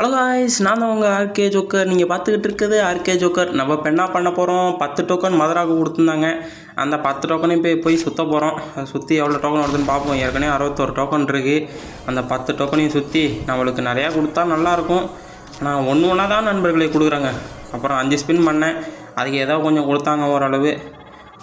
Hello guys நான் தான் உங்கள் ஆர்கே ஜோக்கர் நீங்கள் பார்த்துக்கிட்டு இருக்குது ஆர்கே ஜோக்கர் நம்ம இப்போ என்ன பண்ண போகிறோம் பத்து டோக்கன் மதுராவுக்கு கொடுத்துருந்தாங்க. அந்த பத்து டோக்கனையும் போய் போய் சுற்ற போகிறோம் அதை சுற்றி எவ்வளோ டோக்கன் வருதுன்னு பார்ப்போம். ஏற்கனவே அறுபத்தோரு டோக்கன் இருக்குது அந்த பத்து டோக்கனையும் சுற்றி நம்மளுக்கு நிறையா கொடுத்தா நல்லாயிருக்கும் ஆனால் ஒன்று ஒன்றா தான் நண்பர்களே கொடுக்குறாங்க. அப்புறம் அஞ்சு ஸ்பின் பண்ணேன். அதுக்கு ஏதோ கொஞ்சம் கொடுத்தாங்க ஓரளவு.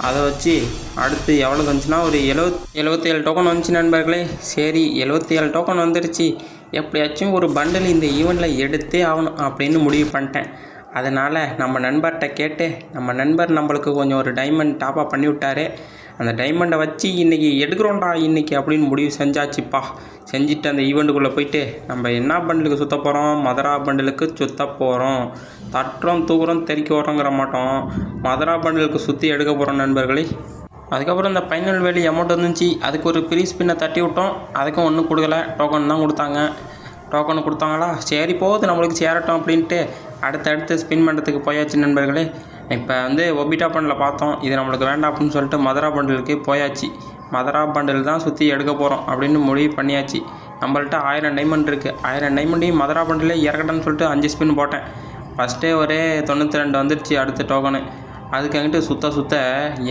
அதை வச்சு அடுத்து எவ்வளோ வந்துச்சுன்னா ஒரு எழுவத் எழுபத்தேழு டோக்கன் வந்துச்சு நண்பர்களே. சரி எழுபத்தேழு டோக்கன் வந்துடுச்சு எப்படியாச்சும் ஒரு பண்டில் இந்த ஈவெண்ட்டில் எடுத்தே ஆகணும் அப்படின்னு முடிவு பண்ணிட்டேன். அதனால் நம்ம நண்பர்கிட்ட கேட்டு நம்ம நண்பர் நம்மளுக்கு கொஞ்சம் ஒரு டைமண்ட் டாப்அப் பண்ணி விட்டாரு. அந்த டைமண்டை வச்சு இன்றைக்கி எடுக்கிறோம்டா இன்றைக்கி அப்படின்னு முடிவு செஞ்சாச்சுப்பா. செஞ்சுட்டு அந்த ஈவெண்ட்டுக்குள்ளே போயிட்டு நம்ம என்ன பண்டலுக்கு சுற்ற போகிறோம் மதுரா பண்டலுக்கு சுற்ற போகிறோம் தட்டுறோம் தூக்குறோம் தெறிக்க வரோங்கிற மாட்டோம். மதுரா பண்டலுக்கு சுற்றி எடுக்க போகிறோம் நண்பர்களே. அதுக்கப்புறம் இந்த ஃபைனல் வேலி அமௌண்ட் வந்துச்சு. அதுக்கு ஒரு ப்ரீ ஸ்பின்னை தட்டி விட்டோம். அதுக்கும் ஒன்றும் கொடுக்கல. டோக்கன் தான் கொடுத்தாங்க. டோக்கன் கொடுத்தாங்களா? சரி போகுது. நம்மளுக்கு சேரட்டும் அப்படின்ட்டு அடுத்தடுத்து ஸ்பின் பண்ணுறதுக்கு போயாச்சு நண்பர்களே. இப்போ வந்து ஒபிட்டா பண்டில் பார்த்தோம். இது நம்மளுக்கு வேண்டாம் அப்படின்னு சொல்லிட்டு மதுரா பண்டலுக்கு போயாச்சு. மதுரா பண்டில் தான் சுற்றி எடுக்க போகிறோம் அப்படின்னு முடிவு பண்ணியாச்சு. நம்மள்ட்ட ஆயிரம் டைமண்ட் இருக்குது ஆயிரம் டைமண்டையும் மதுரா பண்டிலே இறக்கட்டேன்னு சொல்லிட்டு அஞ்சு ஸ்பின் போட்டேன். ஃபஸ்ட்டே ஒரே தொண்ணூற்றி ரெண்டு வந்துடுச்சு அடுத்த டோக்கனு அதுக்காகிட்டு சுத்த சுத்த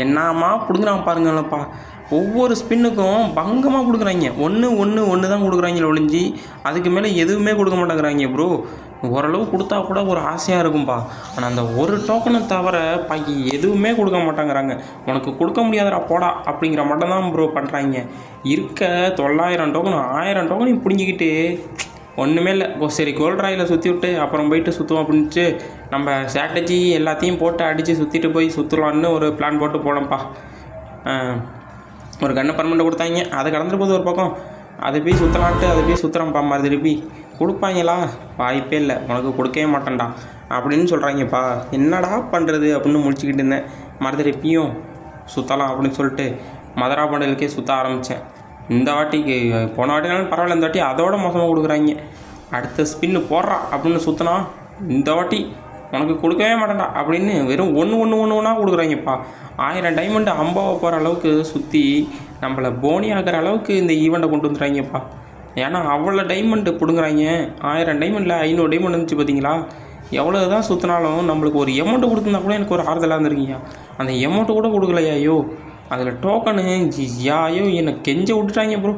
என்னம்மா பிடுங்குறாங்க பாருங்களப்பா ஒவ்வொரு ஸ்பின்னுக்கும் பங்கமாக கொடுக்குறாங்க ஒன்று ஒன்று ஒன்று தான் கொடுக்குறாங்க ஒழிஞ்சி அதுக்கு மேலே எதுவுமே கொடுக்க மாட்டேங்கிறாங்க ப்ரோ ஓரளவு கொடுத்தா கூட ஒரு ஆசையாக இருக்கும்பா. ஆனால் அந்த ஒரு டோக்கனை தவிர பாக்கி எதுவுமே கொடுக்க மாட்டேங்கிறாங்க. உனக்கு கொடுக்க முடியாதடா போடா. அப்படிங்கிற மட்டும் தான் ப்ரோ பண்ணுறாங்க இருக்க தொள்ளாயிரம் டோக்கன் ஆயிரம் டோக்கனையும் பிடிங்கிக்கிட்டு ஒன்றுமே இல்லை. சரி கோல்ட் ராயில் சுற்றி விட்டு அப்புறம் போயிட்டு சுற்றுவோம் அப்படின்ட்டு நம்ம ஸ்ட்ராட்டஜி எல்லாத்தையும் போட்டு அடித்து சுற்றிட்டு போய் சுற்றலான்னு ஒரு பிளான் போட்டு போனோம்ப்பா. ஒரு கண்ணை பர்மனெண்ட் கொடுத்தாங்க. அதை கடந்துட்டு போகுது ஒரு பக்கம். அதை போய் சுற்றலான்ட்டு அதை போய் சுற்றுறேன்ப்பா மாதிரி திருப்பி. கொடுப்பாங்களா? வாய்ப்பே இல்லை. உனக்கு கொடுக்கவே மாட்டேன்டா. அப்படின்னு சொல்கிறாங்கப்பா என்னடா பண்ணுறது அப்படின்னு முடிச்சுக்கிட்டு இருந்தேன். மறுதிருப்பியும் சுற்றலாம் அப்படின்னு சொல்லிட்டு மதுரா பண்டலுக்கே சுற்ற ஆரம்பித்தேன் இந்த வாட்டிக்கு போன வாட்டினாலும் பரவாயில்ல இந்த வாட்டி அதோட மோசமாக கொடுக்குறாங்க. அடுத்த ஸ்பின்னு போடுறா அப்படின்னு சுற்றினா இந்த வாட்டி உனக்கு கொடுக்கவே மாட்டேன்டா அப்படின்னு வெறும் ஒன்று ஒன்று ஒன்று ஒன்றா கொடுக்குறாங்கப்பா. ஆயிரம் டைமண்டு அம்பாவை போகிற அளவுக்கு சுற்றி நம்மளை போனி ஆகிற அளவுக்கு இந்த ஈவெண்ட்டை கொண்டு வந்துடுறாங்கப்பா. ஏன்னா அவ்வளோ டைமண்டு பிடுங்குறாங்க. ஆயிரம் டைமண்டில் ஐநூறு டைமண்ட் இருந்துச்சு பார்த்தீங்களா எவ்வளோ தான் சுற்றினாலும் நம்மளுக்கு ஒரு எமௌண்ட்டு கொடுத்துருந்தா கூட எனக்கு ஒரு ஆறுதலாக இருந்திருக்கீங்க அந்த எமௌண்ட்டு கூட கொடுக்கலையா ஐயோ. அதில் டோக்கனு யாயோ என்னை கெஞ்ச விட்டுட்டாங்க ப்ரோ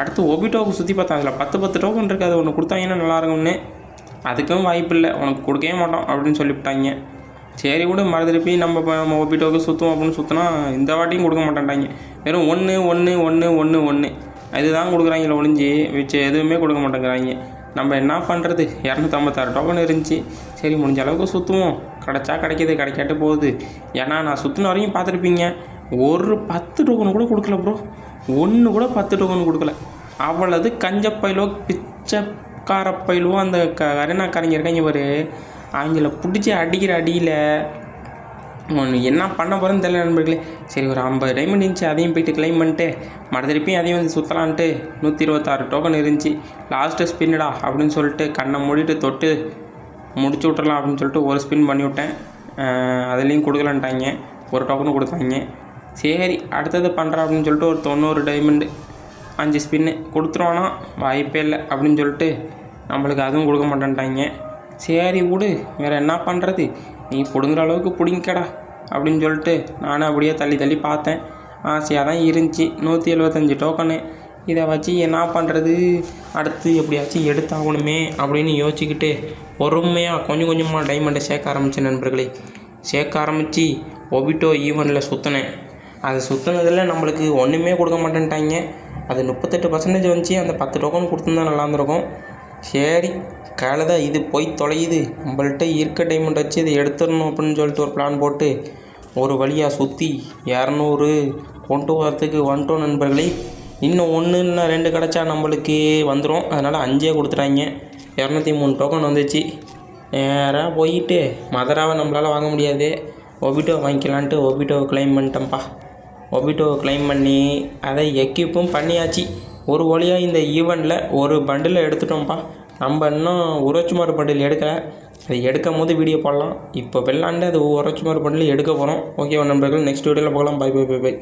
அடுத்து ஒபிட்டோவுக்கு சுற்றி பார்த்தேன். அதில் பத்து பத்து டோக்கன் இருக்குது அது ஒன்று கொடுத்தாங்கன்னா நல்லா இருக்கும்னு. அதுக்கும் வாய்ப்பு இல்லை. உனக்கு கொடுக்கவே மாட்டோம் அப்படின்னு சொல்லிவிட்டாங்க. சரி கூட மறுதிருப்பி நம்ம இப்போ நம்ம டோக்கு சுற்றுவோம் அப்படின்னு சுற்றினா இந்த வாட்டியும் கொடுக்க மாட்டேன்ட்டாங்க. வெறும் ஒன்று ஒன்று ஒன்று ஒன்று ஒன்று இதுதான் கொடுக்குறாங்களே ஒழிஞ்சு வச்சு எதுவுமே கொடுக்க மாட்டேங்கிறாங்க. நம்ம என்ன பண்ணுறது இரநூத்தம்பத்தாறு டோக்கன் இருந்துச்சு. சரி முடிஞ்ச அளவுக்கு சுற்றுவோம் கிடச்சா கிடைக்கிது கிடைக்காட்டு போகுது. ஏன்னா நான் சுற்றின வரையும் பார்த்துருப்பீங்க. ஒரு பத்து டோக்கன் கூட கொடுக்கல ப்ரோ ஒன்று கூட பத்து டோக்கன் கொடுக்கல. அவ்வளவு கஞ்சப்பயிலோ பிச்சைக்காரப்பயிலோ அந்த க கரீனாக்காரங்க இருக்காங்க பாரு. அவங்கள பிடிச்சி அடிக்கிற அடியில் ஒன்று என்ன பண்ண போகிறேன்னு தெரியல நண்பர்களே. சரி ஒரு ஐம்பது டைமண்ட் இருந்துச்சு அதையும் போயிட்டு கிளைம் பண்ணிட்டு மறுதிருப்பியும் அதையும் வந்து சுற்றலான்ட்டு நூற்றி இருபத்தாறு டோக்கன் இருந்துச்சு லாஸ்ட்டு ஸ்பின்னுடா அப்படின்னு சொல்லிட்டு கண்ணை மூடிட்டு தொட்டு முடிச்சு விட்றலாம் அப்படின்னு சொல்லிட்டு ஒரு ஸ்பின் பண்ணி விட்டேன் அதுலேயும் கொடுக்கலன்ட்டாங்க. ஒரு டோக்கனும் கொடுத்தாங்க. சரி அடுத்தது பண்ணுறா அப்படின்னு சொல்லிட்டு ஒரு தொண்ணூறு டைமண்டு அஞ்சு ஸ்பின்னு கொடுத்துருவானா? வாய்ப்பே இல்லை அப்படின்னு சொல்லிட்டு நம்மளுக்கு அதுவும் கொடுக்க மாட்டேன்ட்டாங்க. சரி விடு வேறு என்ன பண்ணுறது நீ பிடுங்குற அளவுக்கு பிடிங்கடா அப்படின்னு சொல்லிட்டு நானும் அப்படியே தள்ளி தள்ளி பார்த்தேன். ஆசையாக தான் இருந்துச்சு. நூற்றி எழுபத்தஞ்சி டோக்கனு இதை வச்சு என்ன பண்ணுறது அடுத்து எப்படியாச்சும் எடுத்தாகணுமே அப்படின்னு யோசிச்சுக்கிட்டு பொறுமையாக கொஞ்சம் கொஞ்சமாக டைமண்டை சேர்க்க ஆரம்பித்தேன் நண்பர்களே. சேர்க்க ஆரம்பித்து ஒபிட்டோ ஈவெண்ட்டில் சுற்றினேன் அது சுற்றுனதில் நம்மளுக்கு ஒன்றுமே கொடுக்க மாட்டேன்ட்டாங்க. அது முப்பத்தெட்டு பர்சன்டேஜ் வந்துச்சு. அந்த பத்து டோக்கன் கொடுத்துருந்தா நல்லா இருந்திருக்கும். சரி கழுதை இது போய் தொலையுது. நம்மள்ட்ட இருக்க டைமண்ட் வச்சு இதை எடுத்துடணும் அப்படின்னு சொல்லிட்டு ஒரு பிளான் போட்டு ஒரு வழியாக சுற்றி இரநூறு கொண்டு வரத்துக்கு வந்துட்டோம் நண்பர்களே. இன்னும் ஒன்று இல்லை ரெண்டு கிடச்சா நம்மளுக்கு வந்துடும் அதனால் அஞ்சே கொடுத்துட்டாங்க. இரநூத்தி மூணு டோக்கன் வந்துச்சு. நேராக போயிட்டு மதராவை நம்மளால் வாங்க முடியாது. ஒபிட்டோ வாங்கிக்கலான்ட்டு ஒபிட்டோ கிளைம் பண்ணிட்டேன்ப்பா. ஒபிட்டோவை கிளைம் பண்ணி அதை எக்யூப்பும் பண்ணியாச்சு. ஒரு வழியாக இந்த ஈவெண்ட்டில் ஒரு பண்டில் எடுத்துட்டோம்ப்பா. நம்ம இன்னும் உரச்சுமாறு பண்டில் எடுக்கலை. அது எடுக்கும் போது வீடியோ போடலாம். இப்போ வெள்ளாண்டு அது உரச்சுமாறு பண்டில் எடுக்க போகிறோம் ஓகேவா நண்பர்கள்? நெக்ஸ்ட் வீடியோவில் போகலாம். By by by by